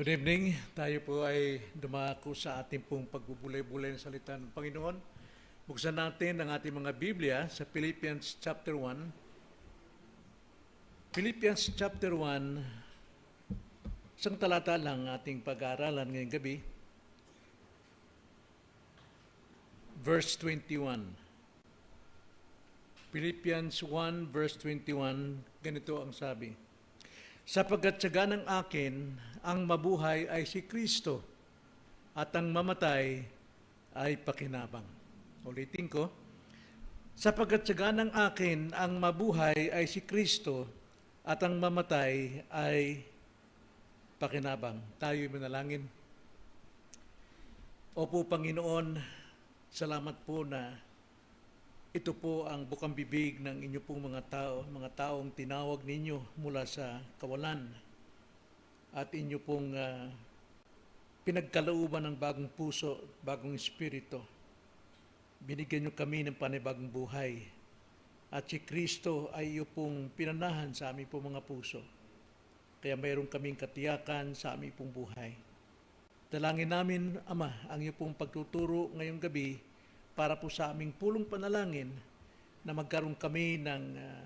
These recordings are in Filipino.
Good evening. Tayo po ay dumako sa ating pong pagbubulay-bulay ng salita ng Panginoon. Buksan natin ang ating mga Biblia sa Philippians chapter 1. Philippians chapter 1, isang talata lang ating pag-aaralan ngayong gabi. Verse 21. Philippians 1 verse 21, ganito ang sabi. Sapagkat tiyaga ng akin, ang mabuhay ay si Kristo at ang mamatay ay pakinabang. Ulitin ko. Sapagkat tiyaga ng akin, ang mabuhay ay si Kristo at ang mamatay ay pakinabang. Tayo'y manalangin. Opo, Panginoon, salamat po na ito po ang bukang bibig ng inyo pong mga tao, mga taong tinawag ninyo mula sa kawalan at inyo pong ah, pinagkalooban ng bagong puso, bagong espiritu. Binigyan nyo kami ng panibagong buhay. At si Kristo ay iyo pong pinanahan sa aming pong mga puso. Kaya mayroon kaming katiyakan sa aming pong buhay. Dalangin namin, Ama, ang iyo pong pagtuturo ngayong gabi para po sa aming pulong panalangin na magkaroon kami ng ah,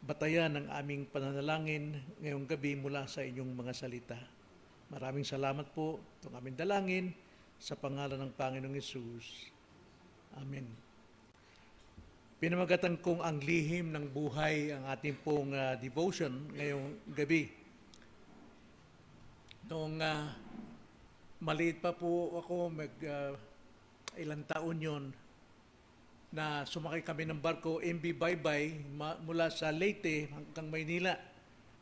batayan ng aming pananalangin ngayong gabi mula sa inyong mga salita. Maraming salamat po itong aming dalangin sa pangalan ng Panginoong Yesus. Amen. Pinamagatan kong ang lihim ng buhay ang ating pong ah, devotion ngayong gabi. Noong ah, maliit pa po ako, mag ah, ilang taon yon na sumakay kami ng barko MB Baybay mula sa Leyte hanggang Maynila.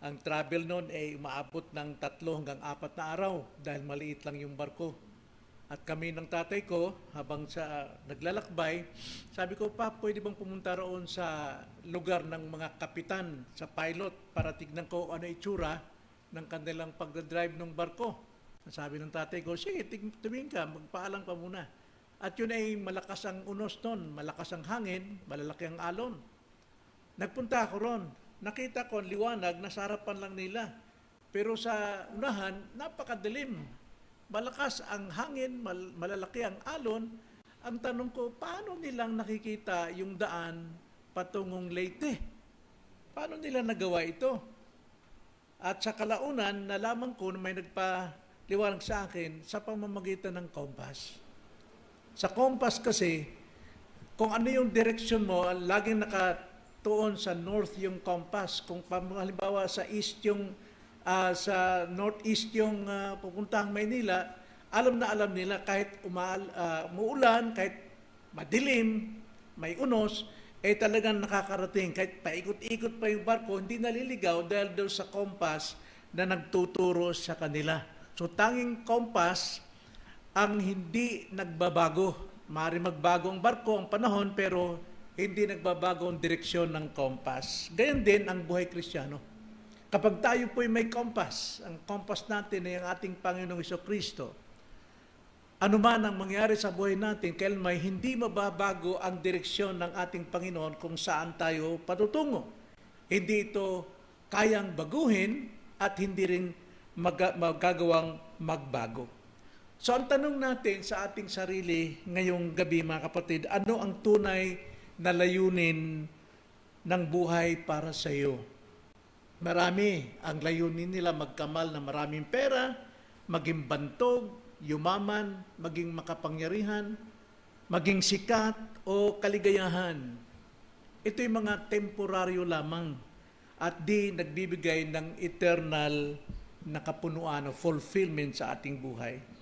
Ang travel noon ay umaabot ng tatlo hanggang apat na araw dahil maliit lang yung barko. At kami ng tatay ko, habang sa naglalakbay, sabi ko, pa, pwede bang pumunta roon sa lugar ng mga kapitan, sa pilot, para tignan ko ano itsura ng kanilang pagdadrive ng barko. Sabi ng tatay ko, sige, tumingin ka, magpaalang pa muna. At yun ay malakas ang unos nun, malakas ang hangin, malalaki ang alon. Nagpunta ako ron. Nakita ko ang liwanag, nasa harapan lang nila. Pero sa unahan, napakadilim. Malakas ang hangin, mal- malalaki ang alon. Ang tanong ko, paano nilang nakikita yung daan patungong Leyte? Paano nila nagawa ito? At sa kalaunan, nalaman ko na may nagpaliwanag sa akin sa pamamagitan ng kompas. Sa compass kasi, kung ano yung direction mo, laging nakatuon sa north yung compass. Kung halimbawa sa east yung, ah, sa northeast yung ah, pupuntahang Maynila, alam na alam nila kahit umaal, ah, muulan, kahit madilim, may unos, eh talagang nakakarating. Kahit paikot-ikot pa yung barko, hindi naliligaw dahil doon sa compass na nagtuturo sa kanila. So tanging compass ang hindi nagbabago. Mari magbago ang barko, ang panahon, pero hindi nagbabago ang direksyon ng kompas. Gayon din ang buhay kristyano. Kapag tayo po'y may kompas, ang kompas natin ay ang ating Panginoong Iso Kristo, ano man ang mangyari sa buhay natin, kailan may hindi mababago ang direksyon ng ating Panginoon kung saan tayo patutungo. Hindi ito kayang baguhin at hindi rin mag- magagawang magbago. So ang tanong natin sa ating sarili ngayong gabi mga kapatid, ano ang tunay na layunin ng buhay para sa iyo? Marami ang layunin nila magkamal ng maraming pera, maging bantog, yumaman, maging makapangyarihan, maging sikat o kaligayahan. Ito yung mga temporaryo lamang at di nagbibigay ng eternal na kapunuan o fulfillment sa ating buhay.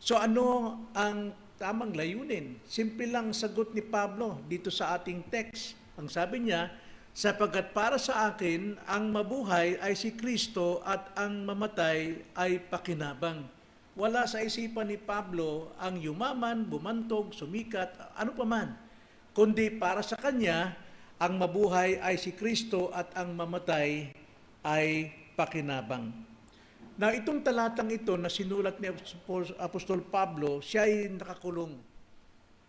So ano ang tamang layunin? Simple lang sagot ni Pablo dito sa ating text. Ang sabi niya, sapagkat para sa akin, ang mabuhay ay si Kristo at ang mamatay ay pakinabang. Wala sa isipan ni Pablo ang yumaman, bumantog, sumikat, ano pa man. Kundi para sa kanya, ang mabuhay ay si Kristo at ang mamatay ay pakinabang. Na itong talatang ito na sinulat ni Apostol- Pablo, siya ay nakakulong.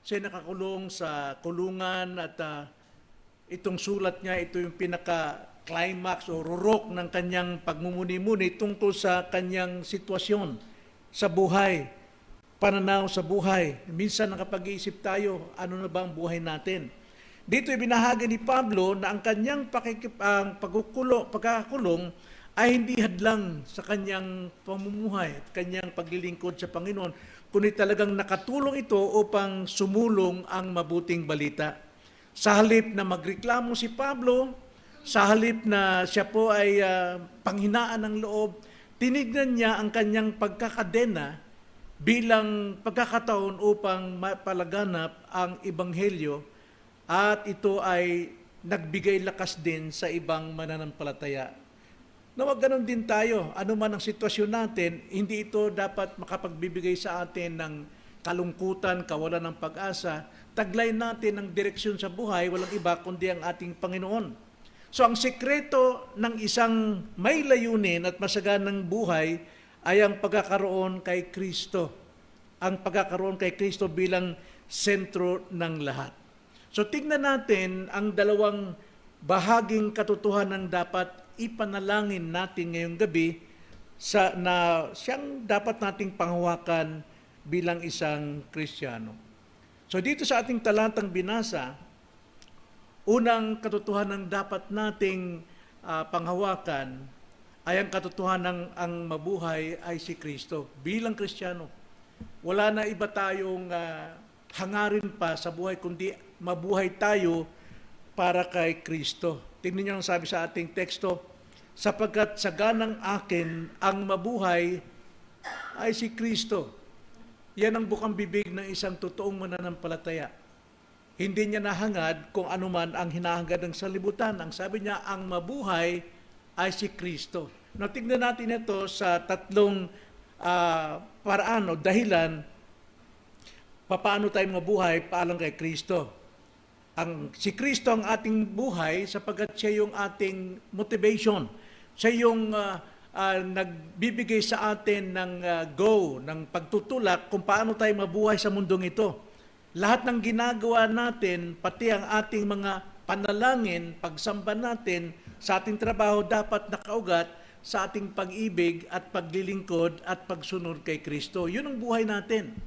Siya ay nakakulong sa kulungan at ah, itong sulat niya, ito yung pinaka climax o rurok ng kanyang pagmumuni-muni tungkol sa kanyang sitwasyon sa buhay, pananaw sa buhay. Minsan nakapag-iisip tayo, ano na ba ang buhay natin? Dito ibinahagi ni Pablo na ang kanyang pagkukulo, pagkakakulong ay hindi hadlang sa kanyang pamumuhay at kanyang paglilingkod sa Panginoon, kundi talagang nakatulong ito upang sumulong ang mabuting balita. Sa halip na magreklamo si Pablo, sa halip na siya po ay ah, panghinaan ng loob, tinignan niya ang kanyang pagkakadena bilang pagkakataon upang mapalaganap ang ebanghelyo at ito ay nagbigay lakas din sa ibang mananampalataya. Nawag ganun din tayo. Ano man ang sitwasyon natin, hindi ito dapat makapagbibigay sa atin ng kalungkutan, kawalan ng pag-asa. Taglay natin ang direksyon sa buhay, walang iba kundi ang ating Panginoon. So ang sekreto ng isang may layunin at masaganang buhay ay ang pagkakaroon kay Kristo. Ang pagkakaroon kay Kristo bilang sentro ng lahat. So tignan natin ang dalawang bahaging katotohanan dapat ipanalangin natin ngayong gabi sa na siyang dapat nating panghawakan bilang isang Kristiyano. So dito sa ating talatang binasa, unang katotohanan dapat nating ah, panghawakan ay ang katotohanan ang mabuhay ay si Kristo. Bilang Kristiyano, wala na iba tayong ah, hangarin pa sa buhay kundi mabuhay tayo para kay Kristo. Tingnan niyo ang sabi sa ating teksto, sapagkat sa ganang akin ang mabuhay ay si Kristo. Yan ang bukang bibig ng isang totoong mananampalataya. Hindi niya nahangad kung ano man ang hinahangad ng salibutan. Ang sabi niya, ang mabuhay ay si Kristo. Now, tignan natin ito sa tatlong ah, paraan o dahilan paano tayo mabuhay paalang kay Kristo. Ang si Kristo ang ating buhay sapagkat siya yung ating motivation. Siya yung ah, ah, nagbibigay sa atin ng ah, go, ng pagtutulak kung paano tayo mabuhay sa mundong ito. Lahat ng ginagawa natin, pati ang ating mga panalangin, pagsamba natin sa ating trabaho dapat nakaugat sa ating pag-ibig at paglilingkod at pagsunod kay Kristo. Yun ang buhay natin.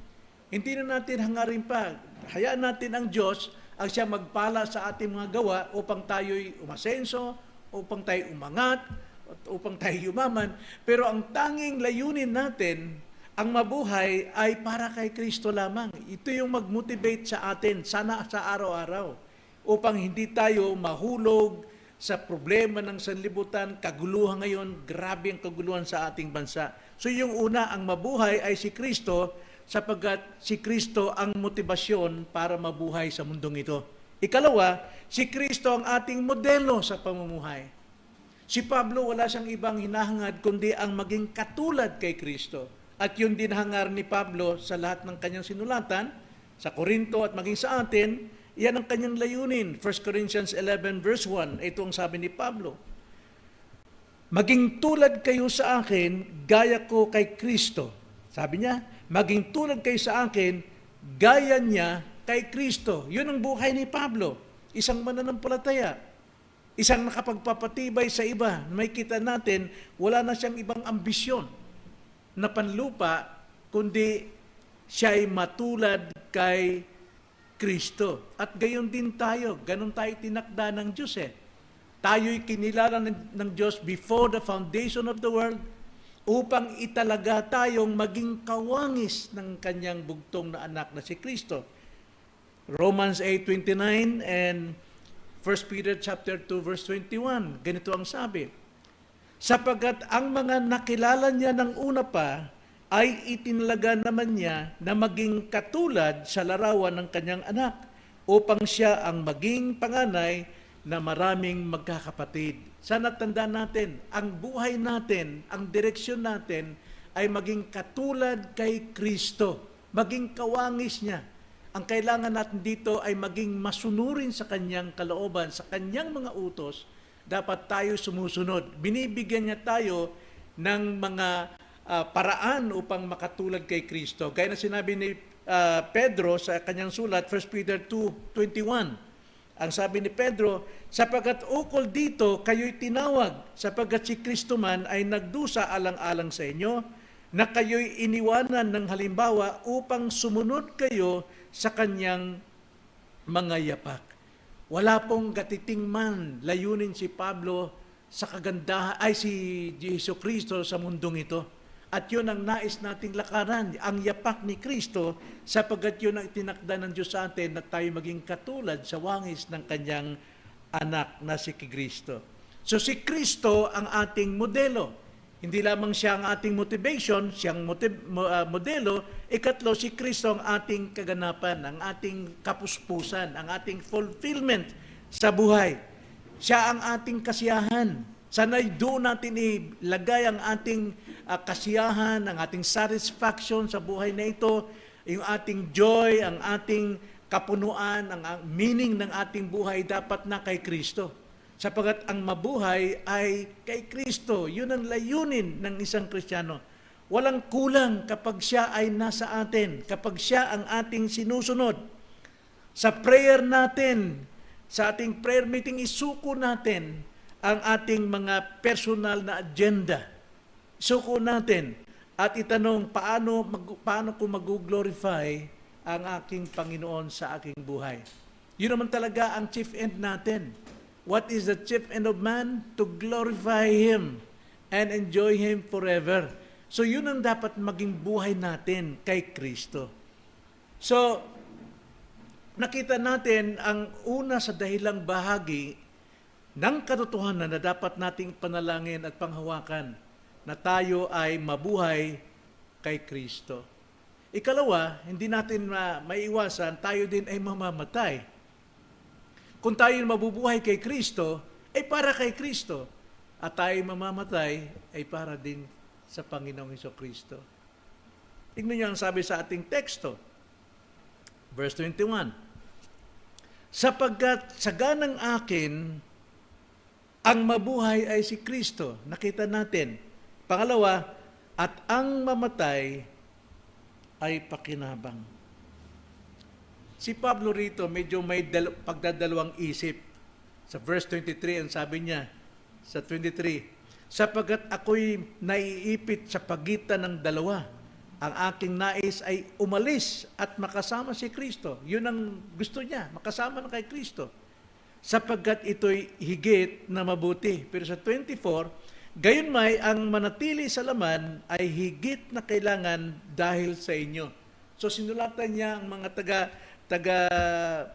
Hindi na natin hangarin pa. Hayaan natin ang Diyos ang siya magpala sa ating mga gawa upang tayo'y umasenso, upang tayo umangat, at upang tayo yumaman. Pero ang tanging layunin natin, ang mabuhay ay para kay Kristo lamang. Ito yung mag-motivate sa atin, sana sa araw-araw, upang hindi tayo mahulog sa problema ng sanlibutan, kaguluhan ngayon, grabe ang kaguluhan sa ating bansa. So yung una, ang mabuhay ay si Kristo, sapagkat si Kristo ang motibasyon para mabuhay sa mundong ito. Ikalawa, si Kristo ang ating modelo sa pamumuhay. Si Pablo wala siyang ibang hinahangad kundi ang maging katulad kay Kristo. At yun din hangar ni Pablo sa lahat ng kanyang sinulatan, sa Korinto at maging sa atin, yan ang kanyang layunin. 1 Corinthians 11 verse 1, ito ang sabi ni Pablo. Maging tulad kayo sa akin, gaya ko kay Kristo. Sabi niya, maging tulad kayo sa akin, gaya niya kay Kristo. Yun ang buhay ni Pablo. Isang mananampalataya. Isang nakapagpapatibay sa iba. May kita natin, wala na siyang ibang ambisyon na panlupa, kundi siya ay matulad kay Kristo. At gayon din tayo. Ganon tayo tinakda ng Diyos eh. Tayo'y kinilala ng, ng Diyos before the foundation of the world upang italaga tayong maging kawangis ng kanyang bugtong na anak na si Kristo. Romans 8:29 and 1 Peter chapter 2 verse 21. Ganito ang sabi. Sapagat ang mga nakilala niya ng una pa ay itinalaga naman niya na maging katulad sa larawan ng kanyang anak upang siya ang maging panganay na maraming magkakapatid. Sana tandaan natin, ang buhay natin, ang direksyon natin ay maging katulad kay Kristo, maging kawangis niya. Ang kailangan natin dito ay maging masunurin sa kanyang kalooban, sa kanyang mga utos, dapat tayo sumusunod. Binibigyan niya tayo ng mga ah, paraan upang makatulad kay Kristo. Gaya na sinabi ni ah, Pedro sa kanyang sulat, 1 Peter 2.21, Ang sabi ni Pedro, sapagkat ukol dito kayo'y tinawag, sapagkat si Kristo man ay nagdusa alang-alang sa inyo, na kayo'y iniwanan ng halimbawa upang sumunod kayo sa kanyang mga yapak. Wala pong gatiting man layunin si Pablo sa kagandahan ay si Jesu Kristo sa mundong ito. At yun ang nais nating lakaran, ang yapak ni Kristo, sapagkat yun ang tinakda ng Diyos sa atin na tayo maging katulad sa wangis ng kanyang anak na si Kristo. So si Kristo ang ating modelo. Hindi lamang siya ang ating motivation, siyang motiv- mo- ah, modelo, ikatlo si Kristo ang ating kaganapan, ang ating kapuspusan, ang ating fulfillment sa buhay. Siya ang ating kasiyahan. Sana'y doon natin ilagay ang ating ah, kasiyahan, ang ating satisfaction sa buhay na ito, yung ating joy, ang ating kapunuan, ang, ang meaning ng ating buhay dapat na kay Kristo. Sapagat ang mabuhay ay kay Kristo. Yun ang layunin ng isang Kristiyano. Walang kulang kapag siya ay nasa atin, kapag siya ang ating sinusunod. Sa prayer natin, sa ating prayer meeting, isuko natin ang ating mga personal na agenda. Isuko natin at itanong paano, mag, paano ko mag-glorify ang aking Panginoon sa aking buhay. Yun naman talaga ang chief end natin. What is the chief end of man? To glorify Him and enjoy Him forever. So yun ang dapat maging buhay natin kay Kristo. So, nakita natin ang una sa dahilang bahagi ng katotohanan na dapat nating panalangin at panghawakan na tayo ay mabuhay kay Kristo. Ikalawa, hindi natin ma- maiwasan, tayo din ay mamamatay. Kung tayo mabubuhay kay Kristo, ay para kay Kristo. At tayo mamamatay, ay para din sa Panginoong Heso Kristo. Tingnan niyo ang sabi sa ating teksto. Verse 21. Sapagkat sa ganang akin, ang mabuhay ay si Kristo. Nakita natin. Pangalawa, at ang mamatay ay pakinabang. Si Pablo rito medyo may dal- pagdadalawang isip. Sa verse 23, ang sabi niya, sa 23, sapagkat ako'y naiipit sa pagitan ng dalawa, ang aking nais ay umalis at makasama si Kristo. Yun ang gusto niya, makasama na kay Kristo. Sapagkat ito'y higit na mabuti. Pero sa 24, gayon may ang manatili sa laman ay higit na kailangan dahil sa inyo. So sinulatan niya ang mga taga taga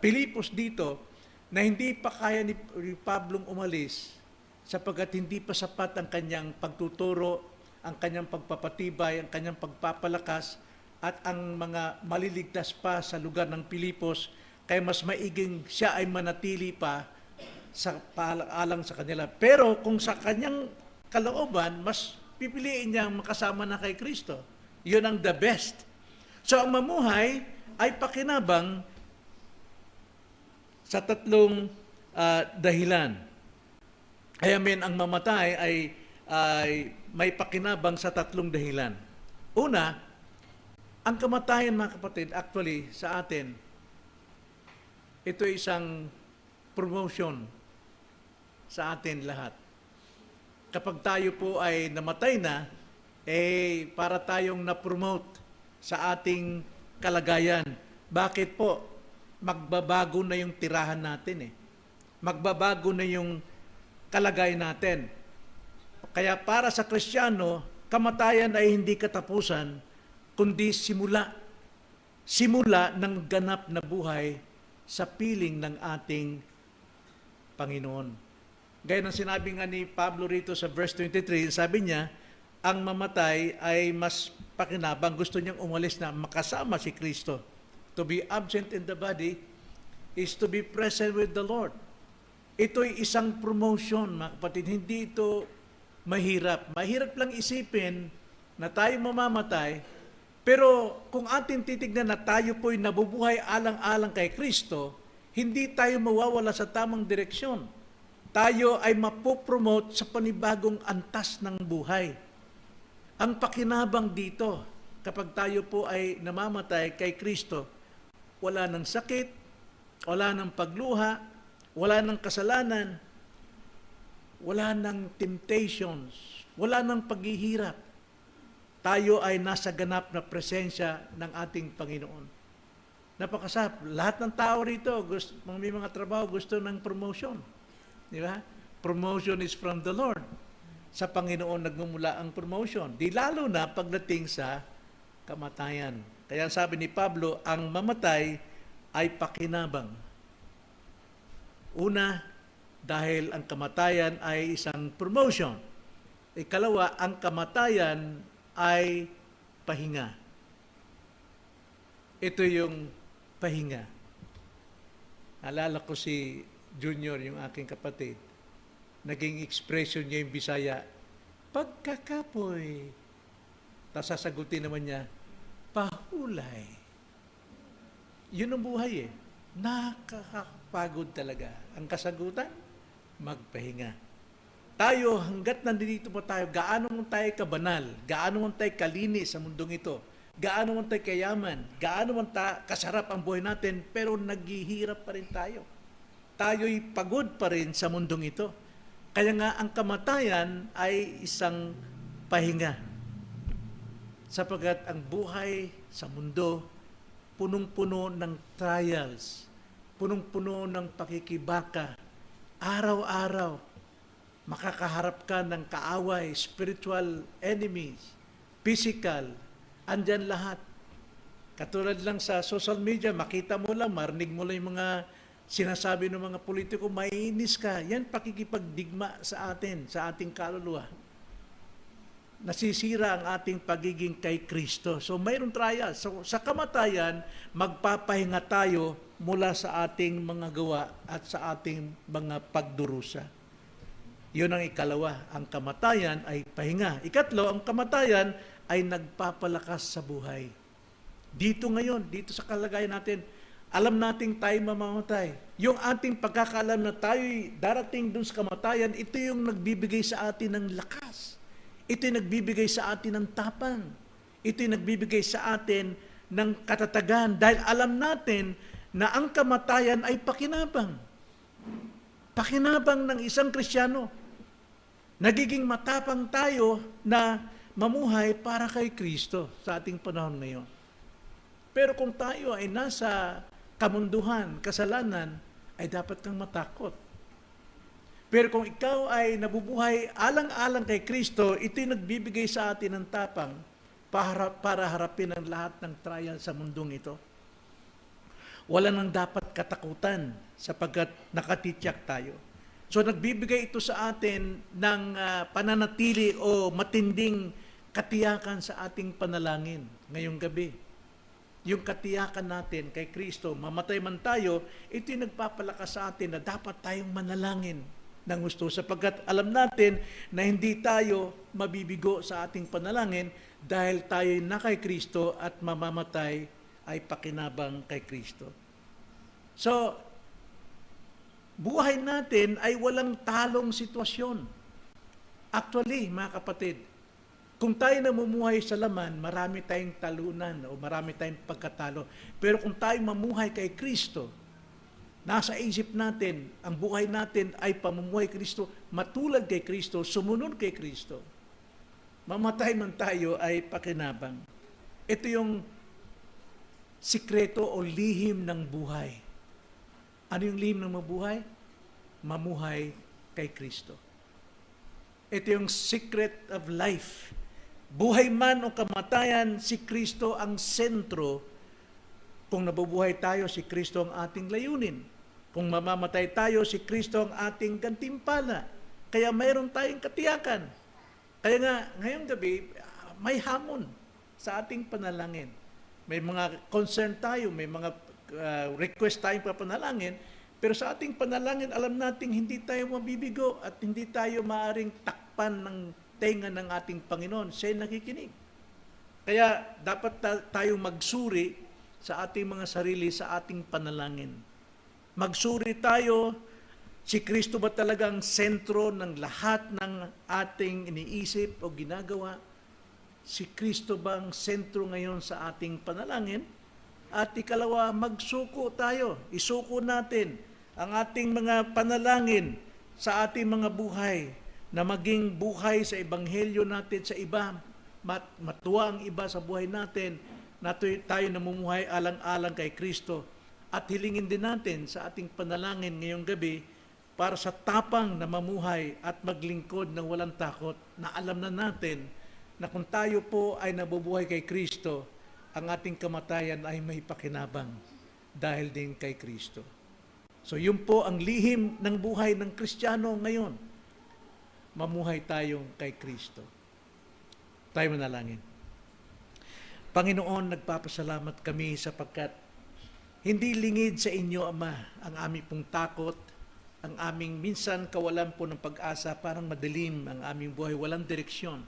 Pilipos dito na hindi pa kaya ni ni Pablong umalis sapagkat hindi pa sapat ang kanyang pagtuturo, ang kanyang pagpapatibay, ang kanyang pagpapalakas at ang mga maliligtas pa sa lugar ng Pilipos kaya mas maiging siya ay manatili pa sa paalang sa kanila. Pero kung sa kanyang kalooban, mas pipiliin niyang makasama na kay Kristo. Yun ang the best. So ang mamuhay ay pakinabang sa tatlong ah, dahilan. Kaya men ang mamatay ay, ay may pakinabang sa tatlong dahilan. Una, ang kamatayan mga kapatid, actually sa atin, ito ay isang promotion sa atin lahat. Kapag tayo po ay namatay na, eh para tayong na-promote sa ating kalagayan. Bakit po? Magbabago na yung tirahan natin eh. Magbabago na yung kalagayan natin. Kaya para sa Kristiyano, kamatayan ay hindi katapusan, kundi simula. Simula ng ganap na buhay sa piling ng ating Panginoon. Gaya ng sinabi nga ni Pablo rito sa verse 23, sabi niya, ang mamatay ay mas pakinabang. Gusto niyang umalis na makasama si Kristo. To be absent in the body is to be present with the Lord. Ito'y isang promotion, mga kapatid. Hindi ito mahirap. Mahirap lang isipin na tayo mamamatay, pero kung atin titignan na tayo po'y nabubuhay alang-alang kay Kristo, hindi tayo mawawala sa tamang direksyon. Tayo ay mapopromote sa panibagong antas ng buhay. Ang pakinabang dito, kapag tayo po ay namamatay kay Kristo, wala ng sakit, wala ng pagluha, wala ng kasalanan, wala ng temptations, wala ng paghihirap. Tayo ay nasa ganap na presensya ng ating Panginoon. Napakasap. Lahat ng tao rito, gusto, may mga trabaho, gusto ng promotion. Di ba? Promotion is from the Lord. Sa Panginoon nagmumula ang promotion. Di lalo na pagdating sa kamatayan. Kaya sabi ni Pablo, ang mamatay ay pakinabang. Una, dahil ang kamatayan ay isang promotion. Ikalawa, ang kamatayan ay pahinga. Ito yung pahinga. Alala ko si Junior, yung aking kapatid. Naging expression niya yung Bisaya, pagkakapoy. Tapos sasagutin naman niya, pahulay. Yun ang buhay eh. Nakakapagod talaga. Ang kasagutan, magpahinga. Tayo, hanggat nandito pa tayo, gaano man tayo kabanal, gaano man tayo kalinis sa mundong ito, gaano man tayo kayaman, gaano man ta kasarap ang buhay natin, pero naghihirap pa rin tayo. Tayo'y pagod pa rin sa mundong ito. Kaya nga ang kamatayan ay isang pahinga. Sapagkat ang buhay sa mundo, punong-puno ng trials, punong-puno ng pakikibaka, araw-araw, makakaharap ka ng kaaway, spiritual enemies, physical, andyan lahat. Katulad lang sa social media, makita mo lang, marinig mo lang yung mga sinasabi ng mga politiko, mainis ka. Yan pakikipagdigma sa atin, sa ating kaluluwa. Nasisira ang ating pagiging kay Kristo. So mayroong trial. So sa kamatayan, magpapahinga tayo mula sa ating mga gawa at sa ating mga pagdurusa. Yun ang ikalawa. Ang kamatayan ay pahinga. Ikatlo, ang kamatayan ay nagpapalakas sa buhay. Dito ngayon, dito sa kalagayan natin, alam nating tayo mamamatay. Yung ating pagkakaalam na tayo'y darating dun sa kamatayan, ito yung nagbibigay sa atin ng lakas. Ito yung nagbibigay sa atin ng tapang. Ito yung nagbibigay sa atin ng katatagan dahil alam natin na ang kamatayan ay pakinabang. Pakinabang ng isang Kristiyano. Nagiging matapang tayo na mamuhay para kay Kristo sa ating panahon ngayon. Pero kung tayo ay nasa kamunduhan, kasalanan, ay dapat kang matakot. Pero kung ikaw ay nabubuhay alang-alang kay Kristo, ito'y nagbibigay sa atin ng tapang para, para harapin ang lahat ng trial sa mundong ito. Wala nang dapat katakutan sapagkat nakatityak tayo. So nagbibigay ito sa atin ng uh, pananatili o matinding katiyakan sa ating panalangin ngayong gabi yung katiyakan natin kay Kristo, mamatay man tayo, ito'y nagpapalakas sa atin na dapat tayong manalangin ng gusto sapagkat alam natin na hindi tayo mabibigo sa ating panalangin dahil tayo na kay Kristo at mamamatay ay pakinabang kay Kristo. So, buhay natin ay walang talong sitwasyon. Actually, mga kapatid, kung tayo namumuhay sa laman, marami tayong talunan o marami tayong pagkatalo. Pero kung tayo mamuhay kay Kristo, nasa isip natin, ang buhay natin ay pamumuhay Kristo, matulad kay Kristo, sumunod kay Kristo. Mamatay man tayo ay pakinabang. Ito yung sikreto o lihim ng buhay. Ano yung lihim ng mabuhay? Mamuhay kay Kristo. Ito yung secret of life Buhay man o kamatayan, si Kristo ang sentro. Kung nabubuhay tayo, si Kristo ang ating layunin. Kung mamamatay tayo, si Kristo ang ating gantimpala. Kaya mayroon tayong katiyakan. Kaya nga, ngayong gabi, may hamon sa ating panalangin. May mga concern tayo, may mga uh, request tayong papanalangin, pero sa ating panalangin, alam nating hindi tayo mabibigo at hindi tayo maaring takpan ng tenga ng ating Panginoon. Siya nakikinig. Kaya dapat ta- tayong magsuri sa ating mga sarili, sa ating panalangin. Magsuri tayo, si Kristo ba talagang sentro ng lahat ng ating iniisip o ginagawa? Si Kristo ba ang sentro ngayon sa ating panalangin? At ikalawa, magsuko tayo. Isuko natin ang ating mga panalangin sa ating mga buhay na maging buhay sa ebanghelyo natin sa iba, mat, matuwa ang iba sa buhay natin, na tayo namumuhay alang-alang kay Kristo. At hilingin din natin sa ating panalangin ngayong gabi para sa tapang na mamuhay at maglingkod ng walang takot na alam na natin na kung tayo po ay nabubuhay kay Kristo, ang ating kamatayan ay may pakinabang dahil din kay Kristo. So yun po ang lihim ng buhay ng Kristiyano ngayon. Mamuhay tayong kay Kristo. Tayo manalangin. Panginoon, nagpapasalamat kami sapagkat hindi lingid sa inyo, Ama, ang aming pong takot, ang aming minsan kawalan po ng pag-asa, parang madilim ang aming buhay, walang direksyon.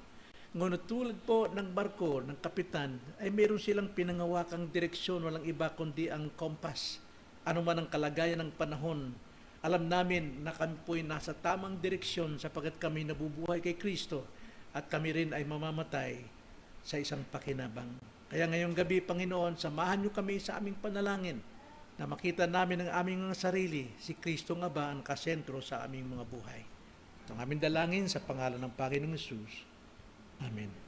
Ngunit tulad po ng barko, ng kapitan, ay meron silang pinangawakang direksyon, walang iba kundi ang kompas. Ano man ang kalagayan ng panahon, alam namin na kami po'y nasa tamang direksyon sapagkat kami nabubuhay kay Kristo at kami rin ay mamamatay sa isang pakinabang. Kaya ngayong gabi, Panginoon, samahan niyo kami sa aming panalangin na makita namin ang aming mga sarili, si Kristo nga ba ang kasentro sa aming mga buhay. Ito ang aming dalangin sa pangalan ng Panginoong Yesus. Amen.